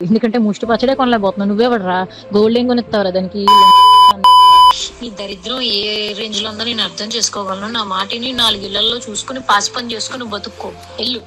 ఎందుకంటే ముష్టి పచ్చడే కొనలేకపోతున్నావు. నువ్వే పడరా గోల్డ్ ఏం కొనిస్తావురా దానికి? ఈ దరిద్రం ఏ రేంజ్లో ఉందో నేను అర్థం చేసుకోగలను. నా మాటిని నాలుగు ఇళ్ళలో చూసుకుని పాసి పని చేసుకుని బతుక్కో. ఎల్లు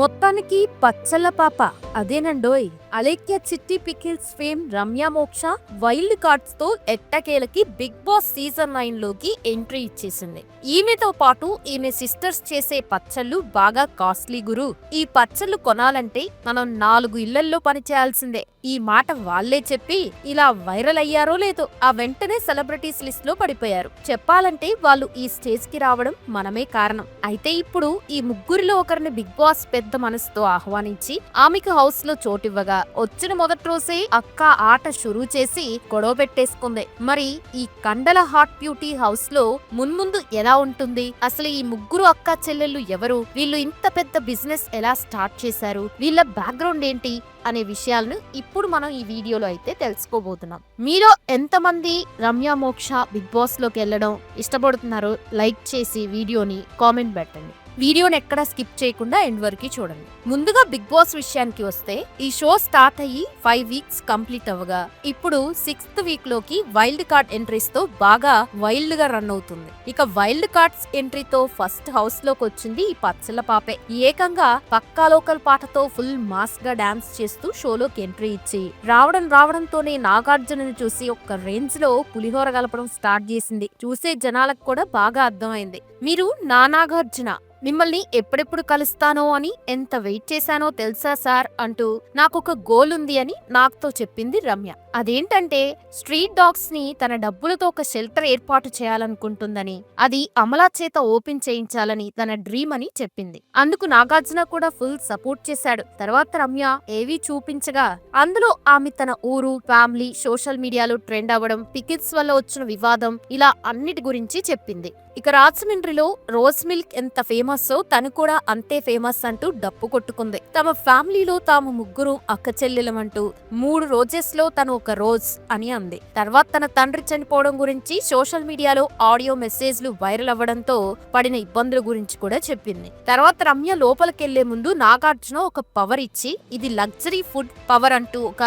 మొత్తానికి పచ్చల పాప. అదేనండోయ్. అలేఖ్య చిట్టి పికిల్స్ ఫేమ్ రమ్య మోక్ష వైల్డ్ కార్డ్స్తో ఎట్టకేలకి బిగ్ బాస్ సీజన్ నైన్లోకి ఎంట్రీ ఇచ్చేసింది. ఈమెతో పాటు ఈమె సిస్టర్స్ చేసే పచ్చళ్ళు బాగా కాస్ట్లీ గురు. ఈ పచ్చళ్ళు కొనాలంటే మనం నాలుగు ఇళ్ళల్లో పని చేయాల్సిందే. ఈ మాట వాళ్ళే చెప్పి ఇలా వైరల్ అయ్యారో లేదో ఆ వెంటనే సెలబ్రిటీస్ లిస్ట్లో పడిపోయారు. చెప్పాలంటే వాళ్ళు ఈ స్టేజ్కి రావడం మనమే కారణం. అయితే ఇప్పుడు ఈ ముగ్గురిలో ఒకరిని బిగ్ బాస్ పెద్ద మనసుతో ఆహ్వానించి ఆమెకు హౌస్లో చోటివ్వగా వచ్చిన మొదటి రోజే అక్క ఆట షురూ చేసి గొడవ పెట్టేసుకుంది. మరి ఈ కండల హాట్ బ్యూటీ హౌస్లో మున్ముందు ఎలా ఉంటుంది? అసలు ఈ ముగ్గురు అక్క చెల్లెళ్ళు ఎవరు? వీళ్ళు ఇంత పెద్ద బిజినెస్ ఎలా స్టార్ట్ చేశారు? వీళ్ళ బ్యాక్గ్రౌండ్ ఏంటి? అనే విషయాలను ఇప్పుడు మనం ఈ వీడియోలో అయితే తెలుసుకోబోతున్నాం. మీలో ఎంతమంది రమ్య మోక్ష బిగ్ బాస్లోకి వెళ్ళడం ఇష్టపడుతున్నారో లైక్ చేసి వీడియోని కామెంట్ పెట్టండి. వీడియోని ఎక్కడ స్కిప్ చేయకుండా ఎండ్ వరకు చూడండి. ముందుగా బిగ్ బాస్ విషయానికి వస్తే ఈ షో స్టార్ట్ అయ్యి ఫైవ్ వీక్స్ కంప్లీట్ అవ్వగా ఇప్పుడు సిక్స్త్ వీక్లోకి వైల్డ్ కార్డ్ ఎంట్రీస్తో బాగా వైల్డ్గా రన్ అవుతుంది. ఇక వైల్డ్ కార్డ్స్ ఎంట్రీతో ఫస్ట్ హౌస్లోకి వచ్చింది ఈ పచ్చల పాపే. ఏకంగా పక్కా లోకల్ పాటతో ఫుల్ మాస్గా డాన్స్ చేస్తూ షోలోకి ఎంట్రీ ఇచ్చి రావడం రావడంతోనే నాగార్జునని చూసి ఒక్క రేంజ్లో పులిహోర కలపడం స్టార్ట్ చేసింది. చూసే జనాలకు కూడా బాగా అర్థమైంది. మీరు నా నాగార్జున మిమ్మల్ని ఎప్పుడెప్పుడు కలుస్తానో అని ఎంత వెయిట్ చేశానో తెలుసా సార్? అంటూ నాకొక గోల్ ఉంది అని నాకుతో చెప్పింది రమ్య. అదేంటంటే స్ట్రీట్ డాగ్స్ని తన డబ్బులతో ఒక షెల్టర్ ఏర్పాటు చేయాలనుకుంటుందని అది అమలా చేత ఓపెన్ చేయించాలని తన డ్రీమ్ అని చెప్పింది. అందుకు నాగార్జున కూడా ఫుల్ సపోర్ట్ చేశాడు. తర్వాత రమ్య ఏవీ చూపించగా అందులో ఆమె తన ఊరు ఫ్యామిలీ సోషల్ మీడియాలో ట్రెండ్ అవ్వడం పికిట్స్ వల్ల వచ్చిన వివాదం ఇలా అన్నిటి గురించి చెప్పింది. ఇక రాజమండ్రిలో రోజ్ మిల్క్ ఎంత ఫేమస్సో తను కూడా అంతే ఫేమస్ అంటూ డప్పు కొట్టుకుంది. తమ ఫ్యామిలీలో తాము ముగ్గురు అక్క చెల్లెలమంటూ మూడు రోజెస్లో తను ఒక రోజ్ అని అంది. తర్వాత తన తండ్రి చనిపోవడం గురించి సోషల్ మీడియాలో ఆడియో మెసేజ్లు వైరల్ అవ్వడంతో పడిన ఇబ్బందుల గురించి కూడా చెప్పింది. తర్వాత రమ్య లోపలికెళ్ళే ముందు నాగార్జున ఒక పవర్ ఇచ్చి ఇది లగ్జరీ ఫుడ్ పవర్ అంటూ ఒక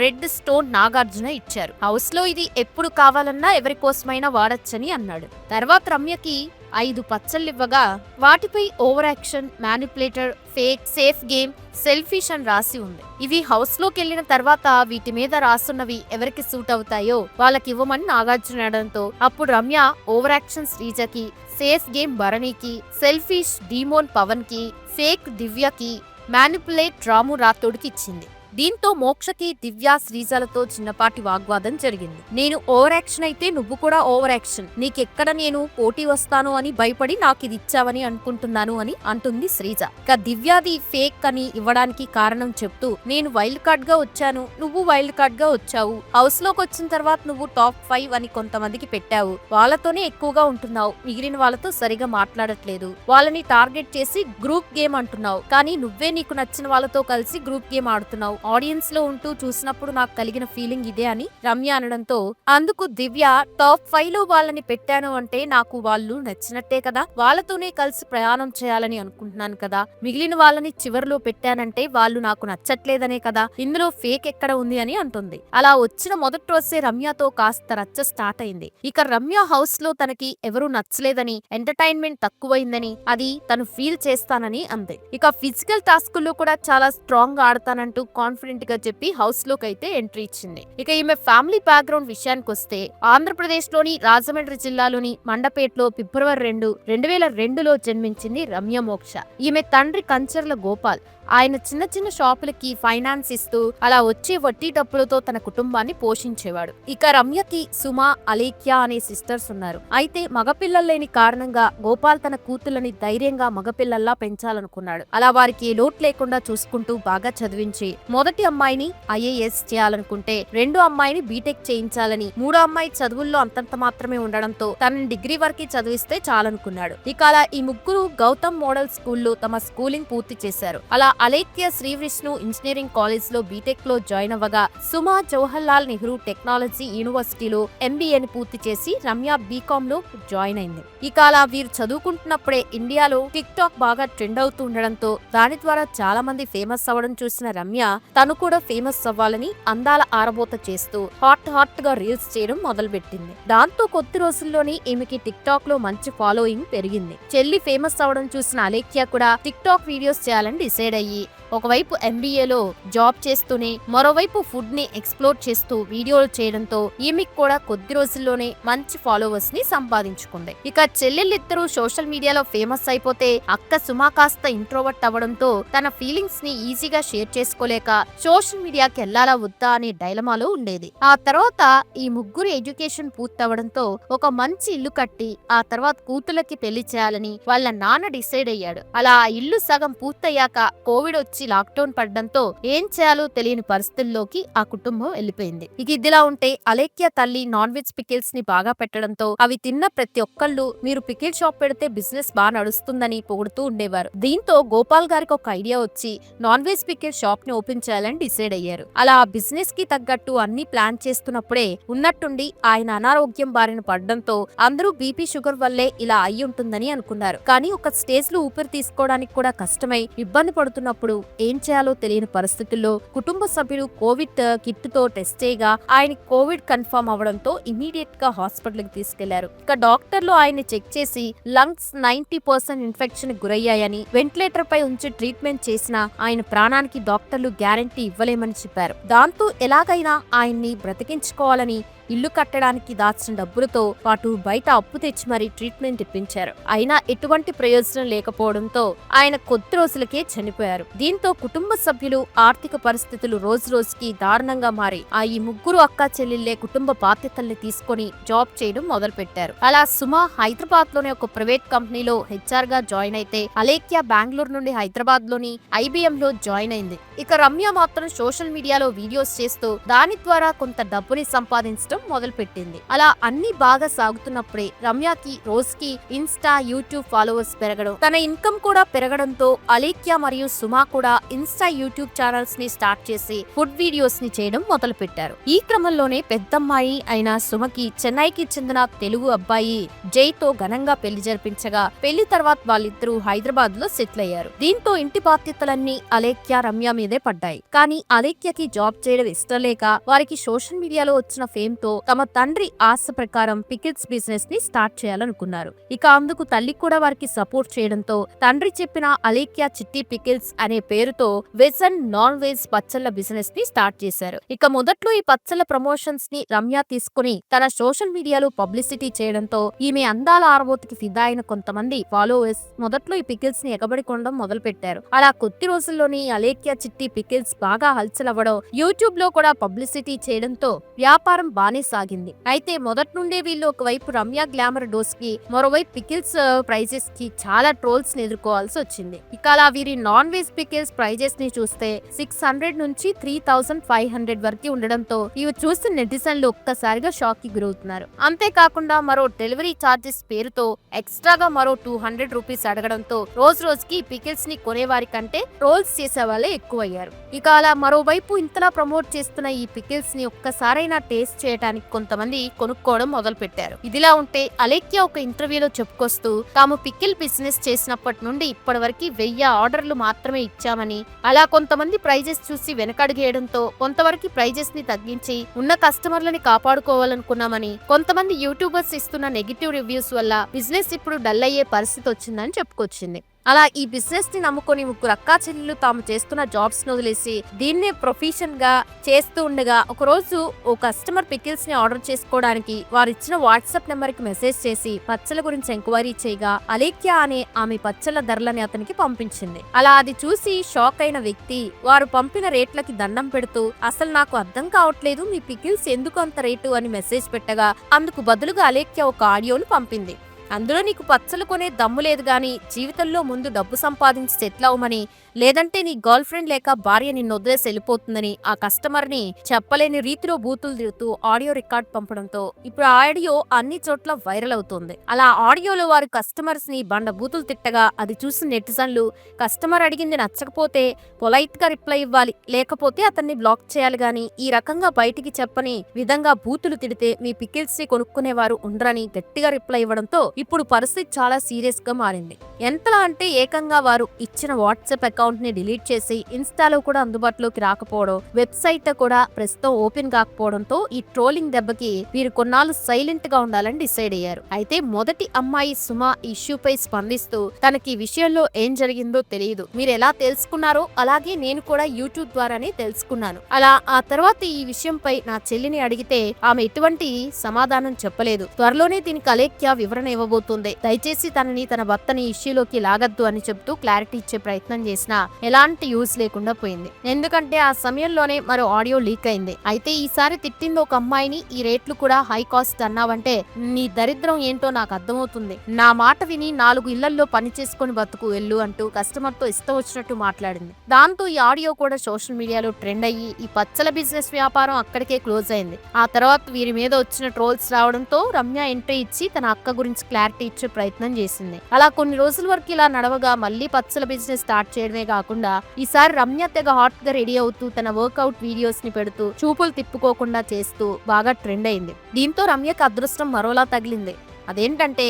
రెడ్ స్టోన్ నాగార్జున ఇచ్చారు. హౌస్లో ఇది ఎప్పుడు కావాలన్నా ఎవరి కోసమైనా వాడచ్చని అన్నాడు. తర్వాత రమ్య రమ్యకి ఐదు పచ్చళ్ళివ్వగా వాటిపై over action manipulator fake safe game selfish అని రాసి ఉంది. ఇవి హౌస్లోకి వెళ్ళిన తర్వాత వీటి మీద రాస్తున్నవి ఎవరికి సూట్ అవుతాయో వాళ్ళకి ఇవ్వమని నాగార్జున అనడంతో అప్పుడు రమ్య ఓవర్ యాక్షన్ శ్రీజకి సేఫ్ గేమ్ భరణికి సెల్ఫిష్ డీమోన్ పవన్కి ఫేక్ దివ్యకి మ్యానిపులేట్ రాము రాథోడ్కి ఇచ్చింది. దీంతో మోక్షకి దివ్యా శ్రీజలతో చిన్నపాటి వాగ్వాదం జరిగింది. నేను ఓవర్ యాక్షన్ అయితే నువ్వు కూడా ఓవర్ యాక్షన్. నీకెక్కడ నేను పోటీ వస్తాను అని భయపడి నాకు ఇది ఇచ్చావని అనుకుంటున్నాను అని అంటుంది శ్రీజ. ఇక దివ్యాది ఫేక్ అని ఇవ్వడానికి కారణం చెప్తూ నేను వైల్డ్ కార్డ్గా వచ్చాను. నువ్వు వైల్డ్ కార్డ్గా వచ్చావు. హౌస్లోకి వచ్చిన తర్వాత నువ్వు టాప్ ఫైవ్ అని కొంతమందికి పెట్టావు. వాళ్ళతోనే ఎక్కువగా ఉంటున్నావు. మిగిలిన వాళ్ళతో సరిగా మాట్లాడట్లేదు. వాళ్ళని టార్గెట్ చేసి గ్రూప్ గేమ్ అంటున్నావు. కానీ నువ్వే నీకు నచ్చిన వాళ్ళతో కలిసి గ్రూప్ గేమ్ ఆడుతున్నావు. ఆడియన్స్లో ఉంటూ చూసినప్పుడు నాకు కలిగిన ఫీలింగ్ ఇదే అని రమ్య అనడంతో అందుకు దివ్య టాప్ ఫైవ్లో వాళ్ళని పెట్టాను అంటే నాకు వాళ్ళు నచ్చినట్టే కదా వాళ్ళతోనే కలిసి ప్రయాణం చేయాలని అనుకుంటున్నాను కదా మిగిలిన వాళ్ళని చివరిలో పెట్టానంటే వాళ్ళు నాకు నచ్చట్లేదనే కదా ఇందులో ఫేక్ ఎక్కడ ఉంది అని అంటుంది. అలా వచ్చిన మొదటి రోజే రమ్యతో కాస్త రచ్చ స్టార్ట్ అయింది. ఇక రమ్య హౌస్లో తనకి ఎవరూ నచ్చలేదని ఎంటర్టైన్మెంట్ తక్కువైందని అది తను ఫీల్ చేస్తానని అంది. ఇక ఫిజికల్ టాస్క్లో కూడా చాలా స్ట్రాంగ్ ఆడతానంటూ కాన్ఫిడెంట్గా చెప్పి హౌస్లోకి అయితే ఎంట్రీ ఇచ్చింది. ఇక ఈమె ఫ్యామిలీ బ్యాక్గ్రౌండ్ విషయానికి వస్తే ఆంధ్రప్రదేశ్లోని రాజమండ్రి జిల్లాలోని మండపేటలో ఫిబ్రవరి రెండు రెండు వేల రెండులో జన్మించింది రమ్య మోక్ష. ఈమె తండ్రి కంచర్ల గోపాల్. ఆయన చిన్న చిన్న షాపులకి ఫైనాన్స్ ఇస్తూ అలా వచ్చే వడ్డీ డబ్బులతో తన కుటుంబాన్ని పోషించేవాడు. ఇక రమ్యకి సుమ అలేఖ్య అనే సిస్టర్స్ ఉన్నారు. అయితే మగపిల్లలు లేని కారణంగా గోపాల్ తన కూతుళ్ళని ధైర్యంగా మగపిల్లల్లా పెంచాలనుకున్నాడు. అలా వారికి ఏ లోటు లేకుండా చూసుకుంటూ బాగా చదివించి మొదటి అమ్మాయిని ఐఏఎస్ చేయాలనుకుంటే రెండో అమ్మాయిని బీటెక్ చేయించాలని మూడో అమ్మాయి చదువుల్లో అంతంత మాత్రమే ఉండడంతో తనని డిగ్రీ వరకు చదివిస్తే చాలనుకున్నాడు. ఇక అలా ఈ ముగ్గురు గౌతమ్ మోడల్ స్కూల్లో తమ స్కూలింగ్ పూర్తి చేశారు. అలా అలేఖ్య శ్రీ విష్ణు ఇంజనీరింగ్ కాలేజ్లో బీటెక్లో బీటెక్లో జాయిన్ అవ్వగా సుమా జవహర్ లాల్ నెహ్రూ టెక్నాలజీ యూనివర్సిటీలో ఎంబీఏని పూర్తి చేసి రమ్య బీకామ్లో జాయిన్ అయింది. ఇక అలా వీరు చదువుకుంటున్నప్పుడే ఇండియాలో టిక్ టాక్ బాగా ట్రెండ్ అవుతూ ఉండడంతో దాని ద్వారా చాలా మంది ఫేమస్ అవ్వడం చూసిన రమ్య తను కూడా ఫేమస్ అవ్వాలని అందాల ఆరబోత చేస్తూ హాట్ హాట్గా రీల్స్ చేయడం మొదలుపెట్టింది. దాంతో కొద్ది రోజుల్లోనే ఈమెకి టిక్ టాక్లో మంచి ఫాలోయింగ్ పెరిగింది. చెల్లి ఫేమస్ అవ్వడం చూసిన అలేఖ్య కూడా టిక్ టాక్ వీడియోస్ చేయాలని డిసైడ్ అయ్యి ఒకవైపు ఎంబీఏలో జాబ్ చేస్తూనే మరోవైపు ఫుడ్ని ఎక్స్ప్లోర్ చేస్తూ వీడియోలు చేయడంతో ఈమెకి కూడా కొద్ది రోజుల్లోనే మంచి ఫాలోవర్స్ని సంపాదించుకుంది. ఇక చెల్లెళ్ళిద్దరూ సోషల్ మీడియాలో ఫేమస్ అయిపోతే అక్క సుమా కాస్త ఇంట్రోవర్ట్ అవ్వడంతో తన ఫీలింగ్స్ని ఈజీగా షేర్ చేసుకోలేక సోషల్ మీడియాకి వెళ్ళాలా వద్దా అనే డైలమాలో ఉండేది. ఆ తర్వాత ఈ ముగ్గురు ఎడ్యుకేషన్ పూర్తవడంతో ఒక మంచి ఇల్లు కట్టి ఆ తర్వాత కూతులకి పెళ్ళి చేయాలని వాళ్ళ నాన్న డిసైడ్ అయ్యాడు. అలా ఆ ఇల్లు సగం పూర్తయ్యాక కోవిడ్ వచ్చి లాక్డౌన్ పడడంతో ఏం చేయాలో తెలియని పరిస్థితుల్లోకి ఆ కుటుంబం వెళ్ళిపోయింది. ఇక ఇదిలా ఉంటే అలేఖ్య తల్లి నాన్ వెజ్ పికిల్స్ని బాగా పెట్టడంతో అవి తిన్న ప్రతి ఒక్కళ్ళు మీరు పికిల్ షాప్ పెడితే బిజినెస్ బాగా నడుస్తుందని పొగుడుతూ ఉండేవారు. దీంతో గోపాల్ గారికి ఒక ఐడియా వచ్చి నాన్ వెజ్ పికిల్ షాప్ని ఓపెన్ చేయాలని డిసైడ్ అయ్యారు. అలా ఆ బిజినెస్కి తగ్గట్టు అన్ని ప్లాన్ చేస్తున్నప్పుడే ఉన్నట్టుండి ఆయన అనారోగ్యం బారిన పడడంతో అందరూ బీపీ షుగర్ వల్లే ఇలా అయి ఉంటుందని అనుకున్నారు. కానీ ఒక స్టేజ్లో ఊపిరి తీసుకోవడానికి కూడా కష్టమై ఇబ్బంది పడుతున్నప్పుడు ఏం చేయాలో తెలియని పరిస్థితుల్లో కుటుంబ సభ్యులు కోవిడ్ uh, కిట్తో టెస్ట్ చేయగా ఆయన కోవిడ్ కన్ఫర్మ్ అవడంతో ఇమీడియట్గా హాస్పిటల్కి తీసుకెళ్ళారు. ఇక డాక్టర్లు ఆయన్ని చెక్ చేసి లంగ్స్ నైన్టీ పర్సెంట్ ఇన్ఫెక్షన్ గురయ్యాయని వెంటిలేటర్ పై ఉంచి ట్రీట్మెంట్ చేసినా ఆయన ప్రాణానికి డాక్టర్లు గ్యారంటీ ఇవ్వలేమని చెప్పారు. దాంతో ఎలాగైనా ఆయన్ని బ్రతికించుకోవాలని ఇల్లు కట్టడానికి దాచిన డబ్బులతో పాటు బయట అప్పు తెచ్చి మరీ ట్రీట్మెంట్ ఇప్పించారు. అయినా ఎటువంటి ప్రయోజనం లేకపోవడంతో ఆయన కొద్ది రోజులకే చనిపోయారు. దీంతో కుటుంబ సభ్యులు ఆర్థిక పరిస్థితులు రోజు రోజుకి దారుణంగా మారి ఆ ఈ ముగ్గురు అక్క చెల్లెళ్ళే కుటుంబ బాధ్యతల్ని తీసుకొని జాబ్ చేయడం మొదలుపెట్టారు. అలా సుమ హైదరాబాద్లోని ఒక ప్రైవేట్ కంపెనీలో హెచ్ఆర్గా జాయిన్ అయితే అలేఖ్య బెంగళూరు నుండి హైదరాబాద్లోని ఐబిఎం లో జాయిన్ అయింది. ఇక రమ్య మాత్రం సోషల్ మీడియాలో వీడియోస్ చేస్తూ దాని ద్వారా కొంత డబ్బుని సంపాదించడం మొదలుపెట్టింది. అలా అన్ని బాగా సాగుతున్నప్పుడే రమ్యకి రోజుకి ఇన్స్టా యూట్యూబ్ ఫాలోవర్స్ పెరగడం తన ఇన్కమ్ కూడా పెరగడంతో అలేఖ్య మరియు సుమా కూడా ఇన్స్టా యూట్యూబ్ ఛానల్స్ని స్టార్ట్ చేసి ఫుడ్ వీడియోస్ని చేయడం మొదలు పెట్టారు ఈ క్రమంలోనే పెద్దమ్మాయి అయిన సుమకి చెన్నైకి చెందిన తెలుగు అబ్బాయి జైతో ఘనంగా పెళ్ళి జరిపించగా పెళ్ళి తర్వాత వాళ్ళిద్దరూ హైదరాబాద్లో సెటిల్ అయ్యారు. దీంతో ఇంటి బాధ్యతలన్నీ అలేఖ్య రమ్య మీదే పడ్డాయి. కానీ అలేఖ్యకి జాబ్ చేయడం ఇష్టం లేక వారికి సోషల్ మీడియాలో వచ్చిన ఫేమ్తో తమ తండ్రి ఆశ ప్రకారం పికిల్స్ బిజినెస్ని స్టార్ట్ చేయాలనుకున్నారు. ఇక అందుకు తల్లి కూడా వారికి సపోర్ట్ చేయడంతో తండ్రి చెప్పిన అలేఖ్య చిట్టి పికిల్స్ అనే పేరుతో వెజ్ అండ్ నాన్ వెజ్ పచ్చళ్ళ బిజినెస్ని స్టార్ట్ చేశారు. ఇక మొదట్లో ఈ పచ్చళ్ళ ప్రమోషన్స్ని రమ్య తీసుకుని తన సోషల్ మీడియాలో పబ్లిసిటీ చేయడంతో ఈమె అందాల ఆరబోతుకి ఫిదా అయిన కొంతమంది ఫాలోవర్స్ మొదట్లో ఈ పికిల్స్ని ఎగబడి కొనడం మొదలు పెట్టారు అలా కొద్ది రోజుల్లోనే అలేక్యా అలేఖ్య చిట్టి పికిల్స్ బాగా హల్చలవ్వడం యూట్యూబ్లో కూడా పబ్లిసిటీ చేయడంతో వ్యాపారం బానే సాగింది. అయితే మొదటి నుండే వీళ్ళు ఒకవైపు రమ్య గ్లామర్ డోస్కి మరోవైపు పికిల్స్ ప్రైజెస్కి చాలా ట్రోల్స్ని ఎదుర్కోవాల్సి వచ్చింది. ఇక అలా వీరి నాన్ వెజ్ పికిల్స్ ప్రైజెస్ని చూస్తే సిక్స్ హండ్రెడ్ నుంచి త్రీ థౌసండ్ ఫైవ్ హండ్రెడ్ వరకు ఉండడంతో ఇవి చూస్తున్న నెటిజన్లు ఒక్కసారిగా షాక్కి గురవుతున్నారు. అంతేకాకుండా మరో డెలివరీ ఛార్జెస్ పేరుతో ఎక్స్ట్రాగా మరో టూ హండ్రెడ్ రూపీస్ అడగడంతో రోజు రోజుకి పికిల్స్ని కొనేవారి కంటే ట్రోల్స్ చేసే వాళ్ళే ఎక్కువయ్యారు. ఇక అలా మరోవైపు ఇంతలా ప్రమోట్ చేస్తున్న ఈ పికిల్స్ని ఒక్కసారైనా టేస్ట్ చేయడానికి కొంతమంది కొనుక్కోవడం మొదలు పెట్టారు ఇదిలా ఉంటే అలేఖ్య ఒక ఇంటర్వ్యూలో చెప్పుకొస్తూ తాము పికిల్ బిజినెస్ చేసినప్పటి నుండి ఇప్పటి వరకు వెయ్యి ఆర్డర్లు మాత్రమే ఇచ్చామని అలా కొంతమంది ప్రైజెస్ చూసి వెనకడుగేయడంతో కొంతవరకు ప్రైజెస్ని తగ్గించి ఉన్న కస్టమర్లని కాపాడుకోవాలనుకున్నామని కొంతమంది యూట్యూబర్స్ ఇస్తున్న నెగిటివ్ రివ్యూస్ వల్ల బిజినెస్ ఇప్పుడు డల్ అయ్యే పరిస్థితి వచ్చిందని చెప్పుకొచ్చింది. అలా ఈ బిజినెస్ని నమ్ముకొని ముగ్గురు అక్కా చెల్లెలు తాము చేస్తున్న జాబ్స్ను వదిలేసి దీన్నే ప్రొఫెషన్గా చేస్తూ ఉండగా ఒక రోజు ఓ కస్టమర్ పికిల్స్ని ఆర్డర్ చేసుకోవడానికి వారు ఇచ్చిన వాట్సాప్ నెంబర్కి మెసేజ్ చేసి పచ్చల గురించి ఎంక్వైరీ చేయగా అలేఖ్య అనే ఆమె పచ్చల ధరలని అతనికి పంపించింది. అలా అది చూసి షాక్ అయిన వ్యక్తి వారు పంపిన రేట్లకి దండం పెడుతూ అసలు నాకు అర్థం కావట్లేదు మీ పికిల్స్ ఎందుకు అంత రేటు? అని మెసేజ్ పెట్టగా అందుకు బదులుగా అలేఖ్య ఒక ఆడియోను పంపింది. అందులో నీకు పచ్చలు కొనే దమ్ము లేదు గాని జీవితంలో ముందు డబ్బు సంపాదించి సెటిల్ అవ్వమని లేదంటే నీ గర్ల్ ఫ్రెండ్ లేక భార్య నిన్ను వదిలేసి వెళ్ళిపోతుందని ఆ కస్టమర్ని చెప్పలేని రీతిలో బూతులు తిరుగుతూ ఆడియో రికార్డ్ పంపడంతో ఇప్పుడు ఆ ఆడియో అన్ని చోట్ల వైరల్ అవుతుంది. అలా ఆడియోలో వారు కస్టమర్స్ని బండ బూతులు తిట్టగా అది చూసిన నెటిజన్లు కస్టమర్ అడిగింది నచ్చకపోతే పొలైట్గా రిప్లై ఇవ్వాలి లేకపోతే అతన్ని బ్లాక్ చేయాలి గాని ఈ రకంగా బయటికి చెప్పని విధంగా బూతులు తిడితే మీ పికిల్స్ని కొనుక్కునేవారు ఉండరని గట్టిగా రిప్లై ఇవ్వడంతో ఇప్పుడు పరిస్థితి చాలా సీరియస్గా మారింది. ఎంతలా అంటే ఏకంగా వారు ఇచ్చిన వాట్సాప్ అకౌంట్ని డిలీట్ చేసి ఇన్స్టాలో కూడా అందుబాటులోకి రాకపోవడం వెబ్సైట్ కూడా ప్రస్తుతం ఓపెన్ కాకపోవడంతో ఈ ట్రోలింగ్ దెబ్బకి వీరు కొన్నాళ్ళు సైలెంట్గా ఉండాలని డిసైడ్ అయ్యారు. అయితే మొదటి అమ్మాయి సుమ ఇష్యూపై స్పందిస్తూ తనకి ఈ విషయంలో ఏం జరిగిందో తెలియదు. మీరు ఎలా తెలుసుకున్నారో అలాగే నేను కూడా యూట్యూబ్ ద్వారానే తెలుసుకున్నాను. అలా ఆ తర్వాత ఈ విషయంపై నా చెల్లిని అడిగితే ఆమె ఎటువంటి సమాధానం చెప్పలేదు. త్వరలోనే దీనికి అలేఖ్య వివరణ ఇవ్వ ఇవ్వబోతుంది దయచేసి తనని తన భర్తని ఇష్యూలోకి లాగద్దు అని చెప్తూ క్లారిటీ ఇచ్చే ప్రయత్నం చేసినా ఎలాంటి యూజ్ లేకుండా పోయింది. ఎందుకంటే ఆ సమయంలోనే మరో ఆడియో లీక్ అయింది. అయితే ఈసారి తిట్టింది ఒక అమ్మాయిని ఈ రేట్లు కూడా హై కాస్ట్ అన్నావంటే నీ దరిద్రం ఏంటో నాకు అర్థమవుతుంది. నా మాట విని నాలుగు ఇళ్ళల్లో పని చేసుకొని బతుకు వెళ్ళు అంటూ కస్టమర్తో ఇష్టం వచ్చినట్టు మాట్లాడింది. దాంతో ఈ ఆడియో కూడా సోషల్ మీడియాలో ట్రెండ్ అయ్యి ఈ పచ్చల బిజినెస్ వ్యాపారం అక్కడికే క్లోజ్ అయింది. ఆ తర్వాత వీరి మీద వచ్చిన ట్రోల్స్ రావడంతో రమ్య ఎంట్రీ ఇచ్చి తన అక్క గురించి క్లారిటీ ఇచ్చే ప్రయత్నం చేసింది. అలా కొన్ని రోజుల వరకు ఇలా నడవగా మళ్ళీ పచ్చల బిజినెస్ స్టార్ట్ చేయడమే కాకుండా ఈసారి రమ్య తెగ హాట్గా రెడీ అవుతూ తన వర్కౌట్ వీడియోస్ని పెడుతూ చూపులు తిప్పుకోకుండా చేస్తూ బాగా ట్రెండ్ అయింది. దీంతో రమ్యకు అదృష్టం మరోలా తగిలింది. అదేంటంటే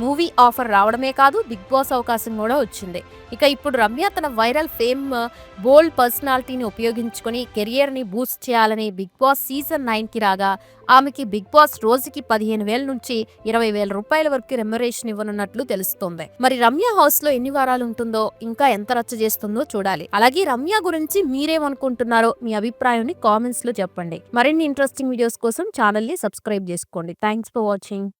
మూవీ ఆఫర్ రావడమే కాదు బిగ్ బాస్ అవకాశం కూడా వచ్చింది. ఇక ఇప్పుడు రమ్య తన వైరల్ ఫేమ్ బోల్డ్ పర్సనాలిటీని ఉపయోగించుకొని కెరియర్ని బూస్ట్ చేయాలని బిగ్ బాస్ సీజన్ నైన్కి రాగా ఆమెకి బిగ్ బాస్ రోజుకి పదిహేను వేల నుంచి ఇరవై వేల రూపాయల వరకు రెమ్యురేషన్ ఇవ్వనున్నట్లు తెలుస్తోంది. మరి రమ్య హౌస్లో ఎన్ని వారాలు ఉంటుందో ఇంకా ఎంత రచ్చ చేస్తుందో చూడాలి. అలాగే రమ్య గురించి మీరేమనుకుంటున్నారో మీ అభిప్రాయాన్ని కామెంట్స్లో చెప్పండి. మరిన్ని ఇంట్రెస్టింగ్ వీడియోస్ కోసం ఛానల్ని సబ్స్క్రైబ్ చేసుకోండి. Thanks for watching.